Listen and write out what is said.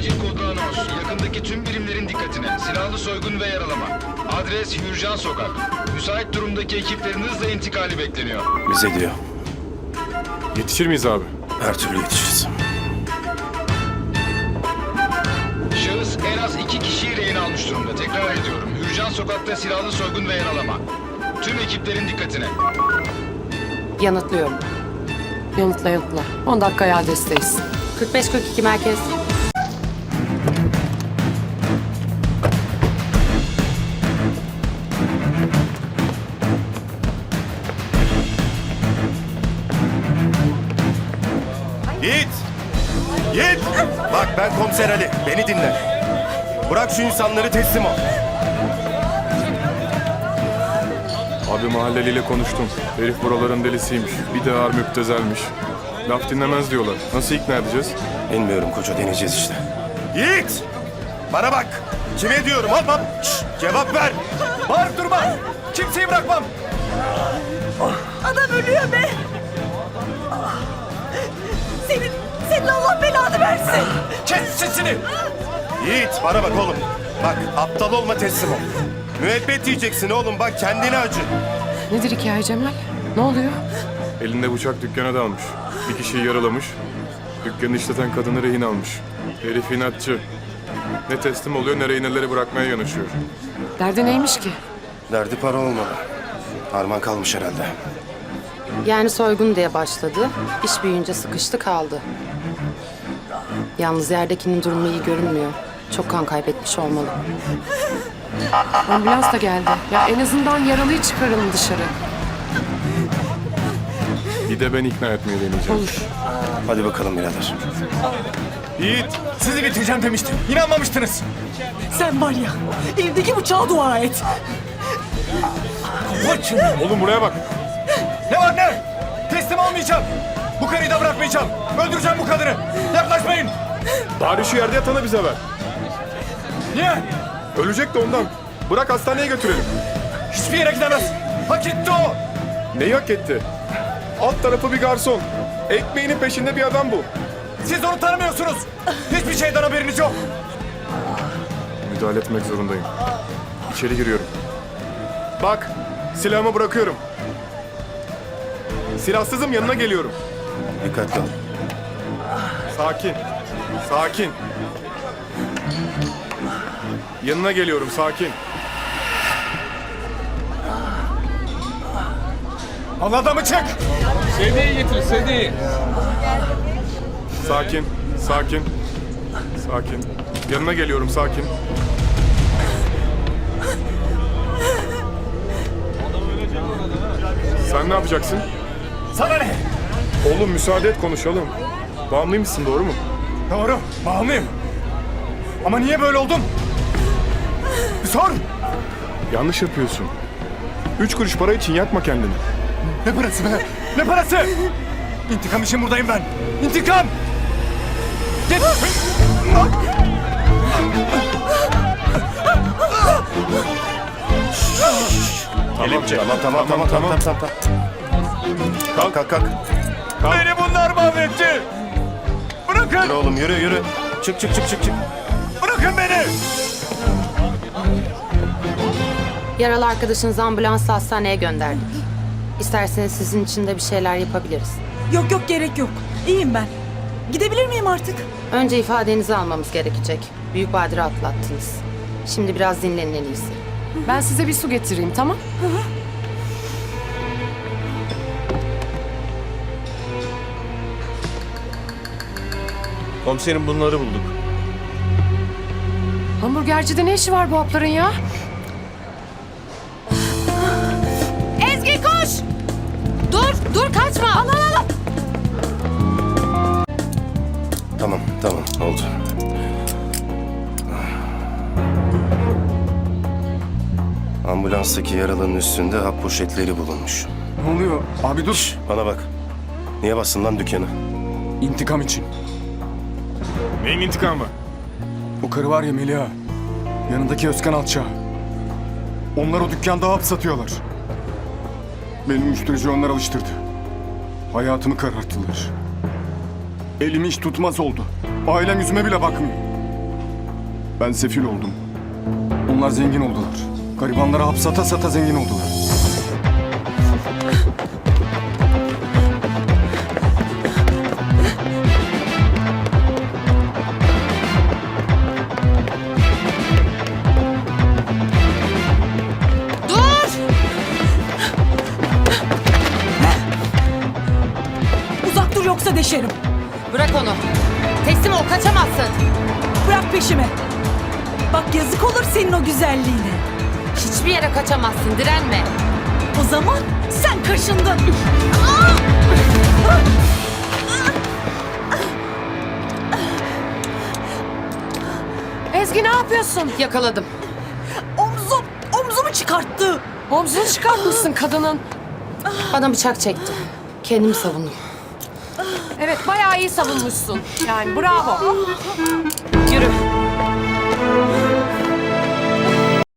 Acil kodlu anons. Yakındaki tüm birimlerin dikkatine. Silahlı soygun ve yaralama. Adres Hürcan Sokak. Müsait durumdaki ekiplerin hızla intikali bekleniyor. Bize diyor. Yetişir miyiz abi? Her türlü yetişiriz. Şahıs en az iki kişiyi rehin almış durumda. Tekrar ediyorum. Hürcan Sokak'ta silahlı soygun ve yaralama. Tüm ekiplerin dikkatine. Yanıtlıyorum. Yanıtla yanıtla. 10 dakikaya adresteyiz. 45-42 merkez. Yiğit! Yiğit! Bak ben komiser Ali. Beni dinle. Bırak şu insanları teslim ol. Abi mahalleliyle konuştum. Herif buraların delisiymiş. Bir de ağır müptezelmiş. Laf dinlemez diyorlar. Nasıl ikna edeceğiz? Bilmiyorum koca deneyeceğiz işte. Yiğit! Bana bak. Kime diyorum hop hop. Şşş, cevap ver. Versin. Kes sesini. Yiğit bana bak oğlum. Bak aptal olma teslim ol. Müebbet yiyeceksin oğlum bak kendine acı. Nedir hikaye Cemal? Ne oluyor? Elinde bıçak dükkana dalmış. Bir kişiyi yaralamış. Dükkanı işleten kadını rehin almış. Herif inatçı. Ne teslim oluyor ne rehineleri bırakmaya yanaşıyor. Derdi neymiş ki? Derdi para olmalı. Harman kalmış herhalde. Yani soygun diye başladı. İş büyüyünce sıkıştı kaldı. Yalnız yerdekinin durumu iyi görünmüyor. Çok kan kaybetmiş olmalı. Ambulans da geldi. Ya en azından yaralıyı çıkaralım dışarı. Bir de ben ikna etmeye deneyeceğim. Olur. Hadi bakalım birader. Yiğit, sizi bitireceğim demiştim. İnanmamıştınız. Sen var ya, evdeki bıçağa dua et. Koçum. Oğlum buraya bak. Ne var ne? Teslim olmayacağım. Bu karıyı da bırakmayacağım. Öldüreceğim bu kadını. Yaklaşmayın. Bari şu yerde yatanı bize ver. Niye? Ölecek de ondan. Bırak hastaneye götürelim. Hiçbir yere gidemez. Hak etti o. Neyi hak etti? Alt tarafı bir garson. Ekmeğinin peşinde bir adam bu. Siz onu tanımıyorsunuz. Hiçbir şeyden haberiniz yok. Müdahale etmek zorundayım. İçeri giriyorum. Bak, silahımı bırakıyorum. Silahsızım yanına geliyorum. Dikkatli ol. Sakin. Sakin. Yanına geliyorum sakin. Al adamı çık. Sakin. Sakin. Sakin. Yanına geliyorum sakin. Sen ne yapacaksın? Sana ne? Oğlum müsaade et konuşalım. Bağımlıymışsın doğru mu? Doğru. Bağımlıyım. Ama niye böyle oldum? Bir sor. Yanlış yapıyorsun. Üç kuruş para için yakma kendini. Ne parası be? Ne parası? İntikam için buradayım ben. İntikam! Git! Tamam, Tamam tamam tamam tamam tamam. tamam. Kalk kalk kalk. Beni bunlar mahvetti! Bırakın! Yürü oğlum yürü yürü. Çık çık çık çık çık. Bırakın beni! Yaralı arkadaşınızı ambulansla hastaneye gönderdik. İsterseniz sizin için de bir şeyler yapabiliriz. Yok yok gerek yok. İyiyim ben. Gidebilir miyim artık? Önce ifadenizi almamız gerekecek. Büyük badire atlattınız. Şimdi biraz dinlenin en iyisi. Ben size bir su getireyim tamam? Komiserim bunları bulduk. Hamburgercide ne işi var bu hapların ya? Ezgi koş! Dur, dur kaçma! Al al al! Tamam tamam oldu. Ambulanstaki yaralının üstünde hap poşetleri bulunmuş. Ne oluyor? Abi dur. Şş, bana bak. Niye bastın lan dükkanı? İntikam için. Neyin intikamı? Bu karı var ya Melia. Yanındaki Özkan Alça. Onlar o dükkanda hap satıyorlar. Benim müşterici onlar alıştırdı. Hayatımı kararttılar. Elimi hiç tutmaz oldu. Ailem yüzüme bile bakmıyor. Ben sefil oldum. Onlar zengin oldular. Garibanlara hap sata sata zengin oldular. Deşerim. Bırak onu. Teslim ol kaçamazsın. Bırak peşimi. Bak yazık olur senin o güzelliğine. Hiçbir yere kaçamazsın direnme. O zaman sen kaşındın. Ezgi ne yapıyorsun? Yakaladım. Omzum, omzumu çıkarttı. Omzunu çıkartmışsın kadının. Bana bıçak çekti. Kendimi savundum. Evet, bayağı iyi savunmuşsun. Yani bravo. Yürü.